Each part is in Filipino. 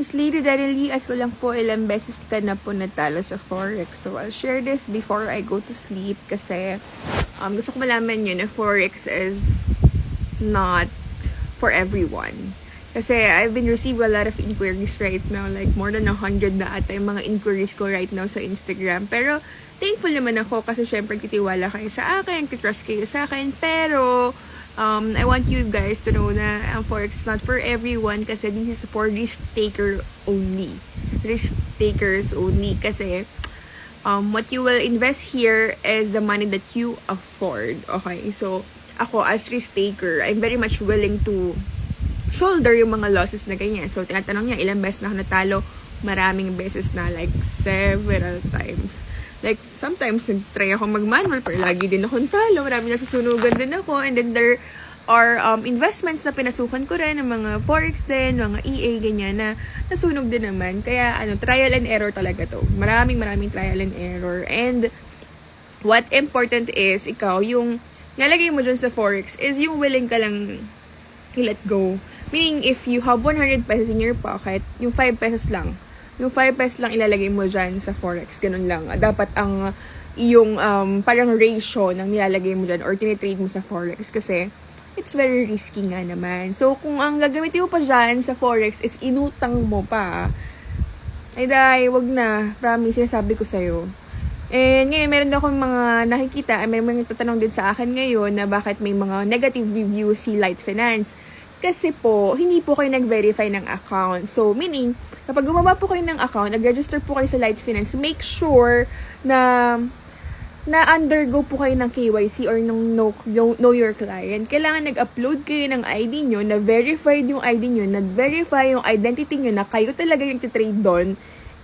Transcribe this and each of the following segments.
Miss Lady Daryl, ask ko po ilang beses ka na po natalo sa Forex. So, I'll share this before I go to sleep kasi um, gusto ko malaman yun na Forex is not for everyone. Kasi I've been receiving a lot of inquiries right now. Like, more than 100 na ata yung mga inquiries ko right now sa Instagram. Pero, thankful naman ako kasi syempre titiwala kayo sa akin, titrust kayo sa akin. Pero, um, I want you guys to know na ang Forex is not for everyone kasi this is for risk taker only. Risk takers only kasi um, what you will invest here is the money that you afford. Okay, so ako as risk taker, I'm very much willing to shoulder yung mga losses na ganyan. So, tinatanong niya, ilang beses na ako natalo? Maraming beses na, like, several times. Like, sometimes, nag-try ako mag-manual, pero lagi din akong talo. Marami nasusunugan din ako. And then, there are um, investments na pinasukan ko rin, ng mga forex din, mga EA, ganyan, na nasunog din naman. Kaya, ano, trial and error talaga to. Maraming, maraming trial and error. And, what important is, ikaw, yung nalagay mo dyan sa forex is yung willing ka lang i-let go. Meaning, if you have 100 pesos in your pocket, yung 5 pesos lang. Yung 5 pesos lang ilalagay mo dyan sa forex. Ganun lang. Dapat ang yung um, parang ratio ng nilalagay mo dyan or tinitrade mo sa forex. Kasi, it's very risky nga naman. So, kung ang gagamitin mo pa dyan sa forex is inutang mo pa, ay dahil, wag na. Promise, sinasabi ko sa'yo. And ngayon, meron akong mga nakikita, may mga tatanong din sa akin ngayon na bakit may mga negative review si Light Finance. Kasi po, hindi po kayo nag-verify ng account. So, meaning, kapag gumawa po kayo ng account, nag-register po kayo sa Light Finance, make sure na na undergo po kayo ng KYC or ng know, know, your client. Kailangan nag-upload kayo ng ID nyo, na verified yung ID nyo, na-verify yung identity nyo na kayo talaga yung trade doon.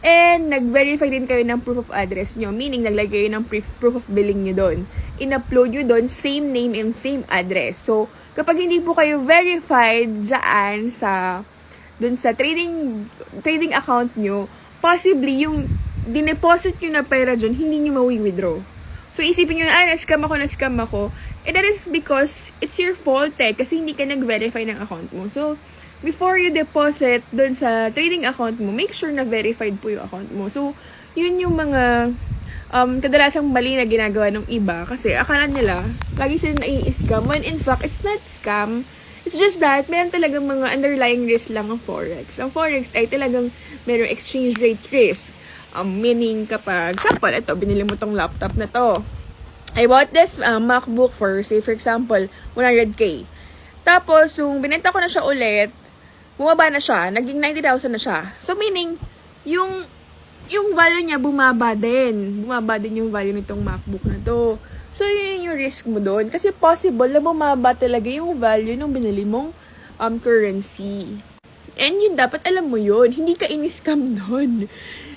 And nag-verify din kayo ng proof of address nyo, meaning naglagay kayo ng proof, of billing nyo doon. In-upload nyo doon, same name and same address. So, kapag hindi po kayo verified dyan sa doon sa trading trading account nyo, possibly yung dineposit nyo na pera dyan, hindi nyo mawi-withdraw. So, isipin nyo na, ah, na-scam ako, na-scam ako. And that is because it's your fault eh, kasi hindi ka nag-verify ng account mo. So, before you deposit doon sa trading account mo, make sure na verified po yung account mo. So, yun yung mga um, kadalasang mali na ginagawa ng iba kasi akala nila lagi sila nai-scam when in fact it's not scam. It's just that meron talagang mga underlying risk lang ang forex. Ang forex ay talagang merong exchange rate risk. Um, meaning kapag example ito binili mo tong laptop na to. I bought this uh, MacBook for say for example 100k tapos yung binenta ko na siya ulit bumaba na siya naging 90,000 na siya so meaning yung yung value niya bumaba din. Bumaba din yung value nitong MacBook na to. So, yun yung risk mo doon. Kasi possible na bumaba talaga yung value ng binili mong um, currency. And yun, dapat alam mo yun. Hindi ka in-scam doon.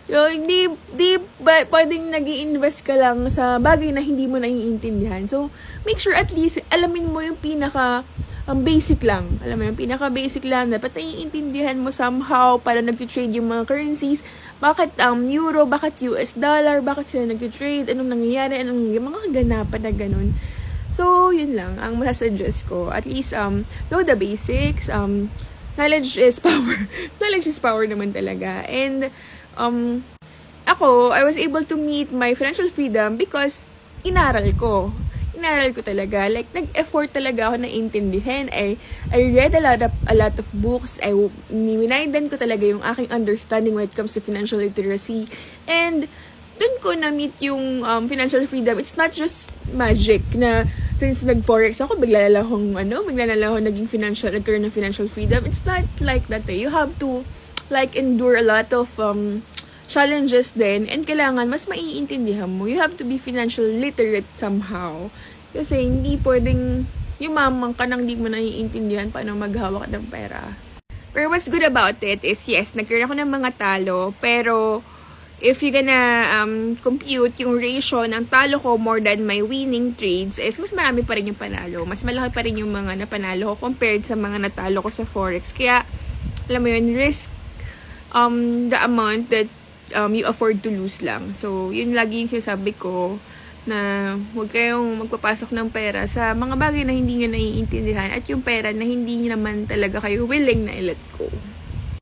So, hindi, di ba, pwedeng nag invest ka lang sa bagay na hindi mo naiintindihan. So, make sure at least alamin mo yung pinaka um, basic lang. Alam mo, yung pinaka-basic lang. Dapat naiintindihan mo somehow para nag-trade yung mga currencies. Bakit um, euro, bakit US dollar, bakit sila nag-trade, anong nangyayari, anong yung mga kaganapan na ganun. So, yun lang ang masasuggest ko. At least, um, know the basics. Um, knowledge is power. knowledge is power naman talaga. And, um, ako, I was able to meet my financial freedom because inaral ko inaral ko talaga. Like, nag-effort talaga ako na intindihin. I, I read a lot of, a lot of books. I, winiden ko talaga yung aking understanding when it comes to financial literacy. And, dun ko na-meet yung um, financial freedom. It's not just magic na since nag-forex ako, bigla na akong, ano, bigla na akong naging financial, nagkaroon ng financial freedom. It's not like that eh. You have to, like, endure a lot of, um, challenges din and kailangan mas maiintindihan mo. You have to be financial literate somehow. Kasi hindi pwedeng yumamang ka nang di mo naiintindihan paano maghawak ng pera. Pero what's good about it is, yes, nagkaroon ako ng mga talo, pero if you're gonna um, compute yung ratio ng talo ko more than my winning trades, is mas marami pa rin yung panalo. Mas malaki pa rin yung mga napanalo ko compared sa mga natalo ko sa Forex. Kaya, alam mo yun, risk um, the amount that um, you afford to lose lang. So, yun lagi yung sinasabi ko na huwag kayong magpapasok ng pera sa mga bagay na hindi nyo naiintindihan at yung pera na hindi nyo naman talaga kayo willing na i-let go.